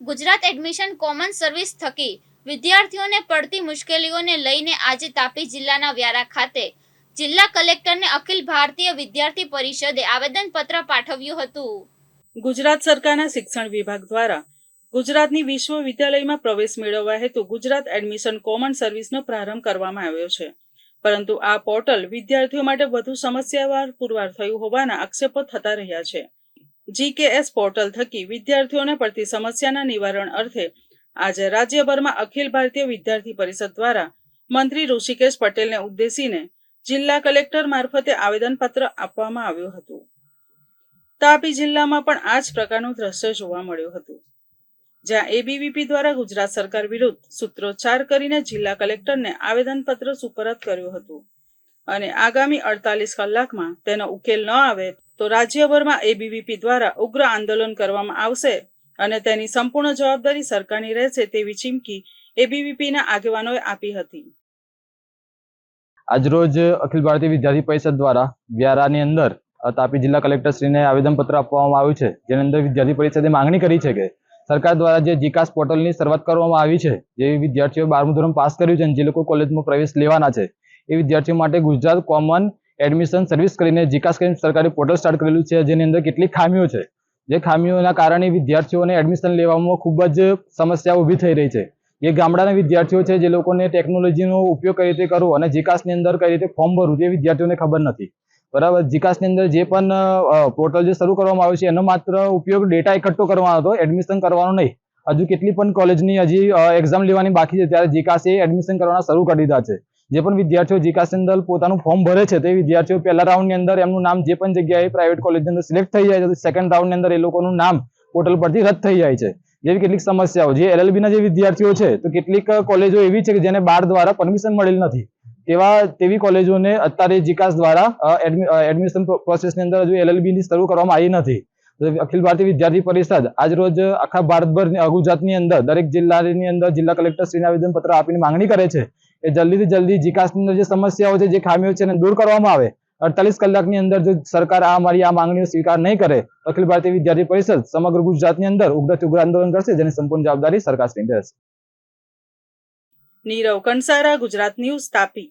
Gujarat admission common service થકી વિદ્યાર્થીઓને પડતી મુશ્કેલીઓને લઈને આજે તાપી જિલ્લાના વ્યારા ખાતે જિલ્લા કલેક્ટરને અખિલ ભારતીય વિદ્યાર્થી પરિષદે આવેદનપત્ર પાઠવ્યું હતું. ગુજરાત સરકારના શિક્ષણ વિભાગ દ્વારા ગુજરાતની વિશ્વવિદ્યાલયમાં પ્રવેશ મેળવવા હેતુ ગુજરાત એડમિશન કોમન સર્વિસનો પ્રારંભ કરવામાં આવ્યો છે. પરંતુ આ પોર્ટલ વિદ્યાર્થીઓ માટે વધુ સમસ્યાવાર પુરવાર થયું હોવાના આક્ષેપો થતા રહ્યા છે. જીકેએસ પોર્ટલ થકી વિદ્યાર્થીઓને પડતી સમસ્યાના નિવારણ અર્થે આજે રાજ્યભરમાં અખિલ ભારતીય વિદ્યાર્થી પરિષદ દ્વારા મંત્રી ઋષિકેશ પટેલને ઉદ્દેશીને જિલ્લા કલેક્ટર મારફતે આવેદનપત્ર આપવામાં આવ્યું હતું. તાપી જિલ્લામાં પણ આ જ પ્રકારનું દ્રશ્ય જોવા મળ્યું હતું. જ્યાં એબીવીપી દ્વારા ગુજરાત સરકાર વિરુદ્ધ સૂત્રોચ્ચાર કરીને જિલ્લા કલેક્ટરને આવેદનપત્ર સુપરત કર્યું હતું અને આગામી અડતાલીસ કલાકમાં તેનો ઉકેલ ન આવે તો રાજ્યભરમાં એબીવીપી દ્વારા ઉગ્ર આંદોલન કરવામાં આવશે અને તેની સંપૂર્ણ જવાબદારી સરકારની રહેશે તેવી ચીમકી એબીવીપીના આગેવાનોએ આપી હતી. આજરોજ અખિલ ભારતીય વિદ્યાર્થી પરિષદ દ્વારા વ્યારાની અંદર તાપી જિલ્લા કલેક્ટરશ્રીને આવેદનપત્ર આપવામાં આવ્યું છે. જેની અંદર વિદ્યાર્થી પરિષદે માંગણી કરી છે કે સરકાર દ્વારા જે જીકાસ પોર્ટલની શરૂઆત કરવામાં આવી છે, જે વિદ્યાર્થીઓ બારમું ધોરણ પાસ કર્યું છે અને જે લોકો કોલેજમાં પ્રવેશ લેવાના છે, એ વિદ્યાર્થીઓ માટે ગુજરાત કોમન એડમિશન સર્વિસ કરીને જીકાસ કરીને સરકારે પોર્ટલ સ્ટાર્ટ કરેલું છે. જેની અંદર કેટલીક ખામીઓ છે. જે ખામીઓના કારણે વિદ્યાર્થીઓને એડમિશન લેવામાં ખૂબ જ સમસ્યા ઊભી થઈ રહી છે. જે ગામડાના વિદ્યાર્થીઓ છે, જે લોકોને ટેકનોલોજીનો ઉપયોગ કઈ રીતે કરવો અને જીકાસની અંદર કઈ રીતે ફોર્મ ભરવું તે વિદ્યાર્થીઓને ખબર નથી. બરાબર? જીકાસની અંદર જે પણ પોર્ટલ જે શરૂ કરવામાં આવ્યું છે, એનો માત્ર ઉપયોગ ડેટા એકઠો કરવાનો હતો એડમિશન કરવાનો નહીં. હજુ કેટલી પણ કોલેજની હજી એક્ઝામ લેવાની બાકી છે, ત્યારે જીકાસે એડમિશન કરવાના શરૂ કરી દીધા છે. જે પણ વિદ્યાર્થીઓ જીકાસની અંદર પોતાનું ફોર્મ ભરે છે, તે વિદ્યાર્થીઓ પહેલા રાઉન્ડની અંદર એમનું નામ જે પણ જગ્યાએ પ્રાઇવેટ કોલેજની અંદર સિલેક્ટ થઈ જાય છે સેકન્ડ રાઉન્ડની અંદર એ લોકોનું નામ પોર્ટલ પરથી રદ થઈ જાય છે. જેવી કેટલીક સમસ્યાઓ જે એલએલબીના જે વિદ્યાર્થીઓ છે, તો કેટલીક કોલેજો એવી છે કે જેને બાર દ્વારા પરમિશન મળેલ નથી. તેવા, તેવી કોલેજોને અત્યારે જીકાસ દ્વારા એડમિશન પ્રોસેસની અંદર હજુ એલએલબીની શરૂ કરવામાં આવી નથી. અખિલ ભારતીય વિદ્યાર્થી પરિષદ આજ રોજ આખા ભારતભર ગુજરાતની અંદર દરેક જિલ્લાની અંદર જિલ્લા કલેક્ટર શ્રીને આવેદનપત્ર આપીને માંગણી કરે છે કે જલ્દીથી જલ્દી જીકાસની અંદર જે સમસ્યાઓ છે, જે ખામીઓ છે, એને દૂર કરવામાં આવે. અડતાલીસ કલાકની અંદર જો સરકાર આ મારી આ માંગણીઓ સ્વીકાર નહીં કરે, અખિલ ભારતીય વિદ્યાર્થી પરિષદ સમગ્ર ગુજરાતની અંદર ઉગ્રથી ઉગ્ર આંદોલન કરશે, જેની સંપૂર્ણ જવાબદારી સરકારશ્રીની રહેશે. નીરવ કંસારા, ગુજરાત ન્યૂઝ તાપી.